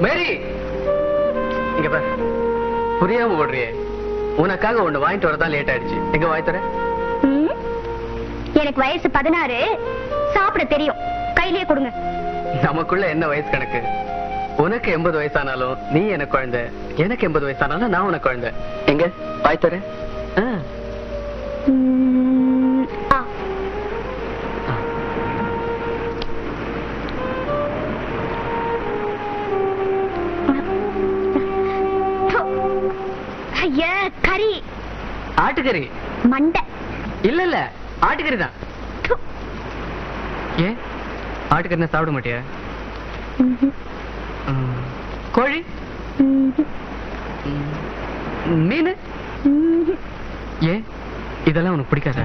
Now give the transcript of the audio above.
மேரி! இங்க பார். புரியாம ஓடுறியே. உனக்காக ஒண்ணு வாங்கிட்டு வரதான் லேட் ஆயிடுச்சு. எங்க தர? ம்? எனக்கு வயசு பதினாறு. சாப்பிட தெரியும். கையிலேயே கொடுங்க. நமக்குள்ள என்ன வயசு கணக்கு? உனக்கு எண்பது வயசானாலும் நீ எனக்கு குழந்தை. எனக்கு எண்பது வயசானாலும் நான் உனக்கு குழந்தை. எங்க? வாய் தர. ம், ஐயா கறி. ஆட்டுக்கறி. மண்டை. இல்ல இல்ல ஆட்டுக்கறி தான். ஏன் ஆட்டுக்கறி சாப்பிட மாட்டியா. கோழி. மீன். ஏன் இதெல்லாம் உனக்கு பிடிக்காதா?